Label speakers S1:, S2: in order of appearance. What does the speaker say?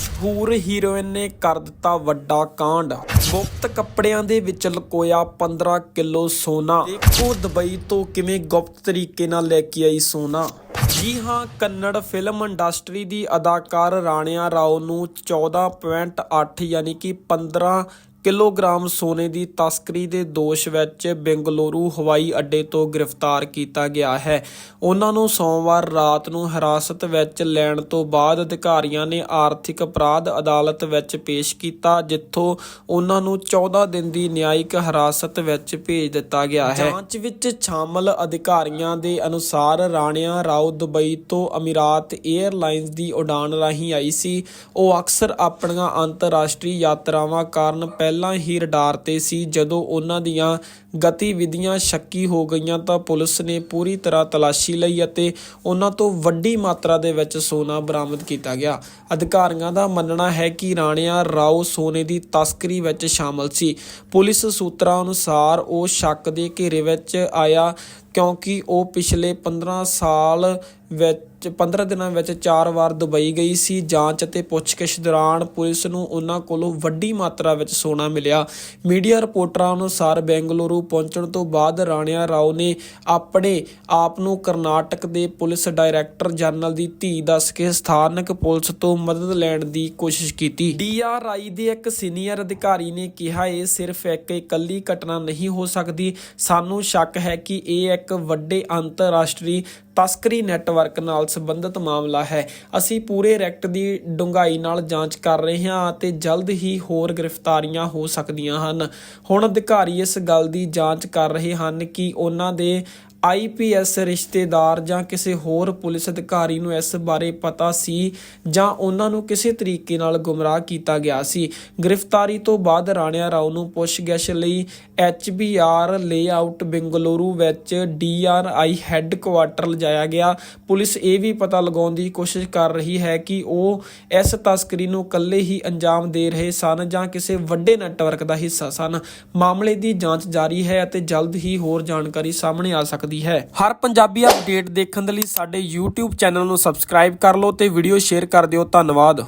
S1: ਮਸ਼ਹੂਰ ਹੀਰੋਇਨ ਨੇ ਕਰ ਦਿੱਤਾ ਵੱਡਾ ਕਾਂਡ। ਗੁਪਤ ਕੱਪੜਿਆਂ ਦੇ ਵਿੱਚ ਲੁਕੋਇਆ 15 ਕਿਲੋ ਸੋਨਾ। ਦੇਖੋ ਦੁਬਈ ਤੋਂ ਕਿਵੇਂ ਗੁਪਤ ਤਰੀਕੇ ਨਾਲ ਲੈ ਕੇ ਆਈ ਸੋਨਾ। ਜੀ ਹਾਂ, ਕੰਨੜ ਫਿਲਮ ਇੰਡਸਟਰੀ ਦੀ ਅਦਾਕਾਰ ਰਾਣਿਆ ਰਾਓ ਨੂੰ 14.8 ਯਾਨੀ ਕਿ 15 ਕਿਲੋਗ੍ਰਾਮ ਸੋਨੇ ਦੀ ਤਸਕਰੀ ਦੇ ਦੋਸ਼ ਵਿੱਚ ਬੈਂਗਲੁਰੂ ਹਵਾਈ ਅੱਡੇ ਤੋਂ ਗ੍ਰਿਫਤਾਰ ਕੀਤਾ ਗਿਆ ਹੈ। ਉਹਨਾਂ ਨੂੰ ਸੋਮਵਾਰ ਰਾਤ ਨੂੰ ਹਿਰਾਸਤ ਵਿੱਚ ਲੈਣ ਤੋਂ ਬਾਅਦ ਅਧਿਕਾਰੀਆਂ ਨੇ ਆਰਥਿਕ ਅਪਰਾਧ ਅਦਾਲਤ ਵਿੱਚ ਪੇਸ਼ ਕੀਤਾ, ਜਿੱਥੋਂ ਉਹਨਾਂ ਨੂੰ 14 ਦਿਨ ਦੀ ਨਿਆਇਕ ਹਿਰਾਸਤ ਵਿੱਚ ਭੇਜ ਦਿੱਤਾ ਗਿਆ ਹੈ। ਜਾਂਚ ਵਿੱਚ ਸ਼ਾਮਲ ਅਧਿਕਾਰੀਆਂ ਦੇ ਅਨੁਸਾਰ ਰਾਣਿਆ ਰਾਓ ਦੁਬਈ ਤੋਂ ਅਮੀਰਾਤ 에ਅਰਲਾਈਨਸ ਦੀ ਉਡਾਨ ਰਾਹੀਂ ਆਈ ਸੀ। ਉਹ ਅਕਸਰ ਆਪਣੀਆਂ ਅੰਤਰਰਾਸ਼ਟਰੀ ਯਾਤਰਾਵਾਂ ਕਾਰਨ ਪਹਿਲਾਂ ਹੀ ਰਡਾਰ ਤੇ ਸੀ। ਜਦੋਂ ਉਹਨਾਂ ਦੀਆਂ ਗਤੀਵਿਧੀਆਂ ਸ਼ੱਕੀ ਹੋ ਗਈਆਂ ਤਾਂ ਪੁਲਿਸ ਨੇ ਪੂਰੀ ਤਰ੍ਹਾਂ ਤਲਾਸ਼ੀ ਲਈ ਅਤੇ ਉਹਨਾਂ ਤੋਂ ਵੱਡੀ ਮਾਤਰਾ ਦੇ ਵਿੱਚ ਸੋਨਾ ਬਰਾਮਦ ਕੀਤਾ ਗਿਆ। ਅਧਿਕਾਰੀਆਂ ਦਾ ਮੰਨਣਾ ਹੈ ਕਿ ਰਾਣਿਆ ਰਾਓ ਸੋਨੇ ਦੀ ਤਸਕਰੀ ਵਿੱਚ ਸ਼ਾਮਲ ਸੀ। ਪੁਲਿਸ ਸੂਤਰਾਂ ਅਨੁਸਾਰ ਉਹ ਸ਼ੱਕ ਦੇ ਘੇਰੇ ਵਿੱਚ ਆਇਆ ਕਿਉਂਕਿ ਉਹ ਪਿਛਲੇ 15 ਸਾਲ ਵਿੱਚ 15 ਦਿਨਾਂ ਵਿੱਚ ਚਾਰ ਵਾਰ ਦੁਬਈ ਗਈ ਸੀ। ਜਾਂਚ ਅਤੇ ਪੁੱਛਗਿੱਛ ਦੌਰਾਨ ਪੁਲਿਸ ਨੂੰ ਉਹਨਾਂ ਕੋਲੋਂ ਵੱਡੀ ਮਾਤਰਾ ਵਿੱਚ ਸੋਨਾ ਮਿਲਿਆ। ਮੀਡੀਆ ਰਿਪੋਰਟਰਾਂ ਅਨੁਸਾਰ ਬੈਂਗਲੁਰੂ ਪਹੁੰਚਣ ਤੋਂ ਬਾਅਦ ਰਾਣਿਆ ਰਾਓ ਨੇ ਆਪਣੇ ਆਪ ਨੂੰ ਕਰਨਾਟਕ ਦੇ ਪੁਲਿਸ ਡਾਇਰੈਕਟਰ ਜਨਰਲ ਦੀ ਧੀ ਦੱਸ ਕੇ ਸਥਾਨਕ ਪੁਲਿਸ ਤੋਂ ਮਦਦ ਲੈਣ ਦੀ ਕੋਸ਼ਿਸ਼ ਕੀਤੀ। ਡੀਆਰਆਈ ਦੇ ਇੱਕ ਸੀਨੀਅਰ ਅਧਿਕਾਰੀ ਨੇ ਕਿਹਾ, ਇਹ ਸਿਰਫ ਇੱਕ ਇਕੱਲੀ ਘਟਨਾ ਨਹੀਂ ਹੋ ਸਕਦੀ। ਸਾਨੂੰ ਸ਼ੱਕ ਹੈ ਕਿ ਇਹ ਇੱਕ ਵੱਡੇ ਅੰਤਰਰਾਸ਼ਟਰੀ ਤਸਕਰੀ ਨੈਟਵਰਕ ਨਾਲ ਸੰਬੰਧਿਤ ਮਾਮਲਾ ਹੈ। ਅਸੀਂ ਪੂਰੇ ਰੈਕਟ ਦੀ ਡੂੰਘਾਈ ਨਾਲ ਜਾਂਚ ਕਰ ਰਹੇ ਹਾਂ ਅਤੇ ਜਲਦ ਹੀ ਹੋਰ ਗ੍ਰਿਫਤਾਰੀਆਂ ਹੋ ਸਕਦੀਆਂ ਹਨ। ਹੁਣ ਅਧਿਕਾਰੀ ਇਸ ਗੱਲ ਦੀ ਜਾਂਚ ਕਰ ਰਹੇ ਹਨ ਕਿ ਉਹਨਾਂ ਦੇ ਆਈਪੀਐਸ ਰਿਸ਼ਤੇਦਾਰ ਜਾਂ ਕਿਸੇ ਹੋਰ ਪੁਲਿਸ ਅਧਿਕਾਰੀ ਨੂੰ ਇਸ ਬਾਰੇ ਪਤਾ ਸੀ ਜਾਂ ਉਹਨਾਂ ਨੂੰ ਕਿਸੇ ਤਰੀਕੇ ਨਾਲ ਗੁੰਮਰਾਹ ਕੀਤਾ ਗਿਆ ਸੀ। ਗ੍ਰਿਫਤਾਰੀ ਤੋਂ ਬਾਅਦ ਰਾਣਿਆ ਰਾਓ ਨੂੰ ਪੁੱਛਗਿੱਛ ਲਈ ਐਚਬੀਆਰ ਲੇਆਊਟ ਬੰਗਲੁਰੂ ਵਿੱਚ ਡੀਆਰਆਈ ਹੈੱਡਕੁਆਟਰ ਲਿਜਾਇਆ ਗਿਆ। ਪੁਲਿਸ ਇਹ ਵੀ ਪਤਾ ਲਗਾਉਣ ਦੀ ਕੋਸ਼ਿਸ਼ ਕਰ ਰਹੀ ਹੈ ਕਿ ਉਹ ਇਸ ਤਸਕਰੀ ਨੂੰ ਇਕੱਲੇ ਹੀ ਅੰਜਾਮ ਦੇ ਰਹੇ ਸਨ ਜਾਂ ਕਿਸੇ ਵੱਡੇ ਨੈਟਵਰਕ ਦਾ ਹਿੱਸਾ ਸਨ। ਮਾਮਲੇ ਦੀ ਜਾਂਚ ਜਾਰੀ ਹੈ ਅਤੇ ਜਲਦ ਹੀ ਹੋਰ ਜਾਣਕਾਰੀ ਸਾਹਮਣੇ ਆ ਸਕਦੀ ਸਕਦੀ ਹੈ। ਹਰ ਪੰਜਾਬੀ ਅਪਡੇਟ ਦੇਖਣ ਦੇ ਲਈ ਸਾਡੇ YouTube ਚੈਨਲ ਨੂੰ ਸਬਸਕ੍ਰਾਈਬ ਕਰ ਲਓ ਤੇ ਵੀਡੀਓ ਸ਼ੇਅਰ ਕਰ ਦਿਓ। ਧੰਨਵਾਦ।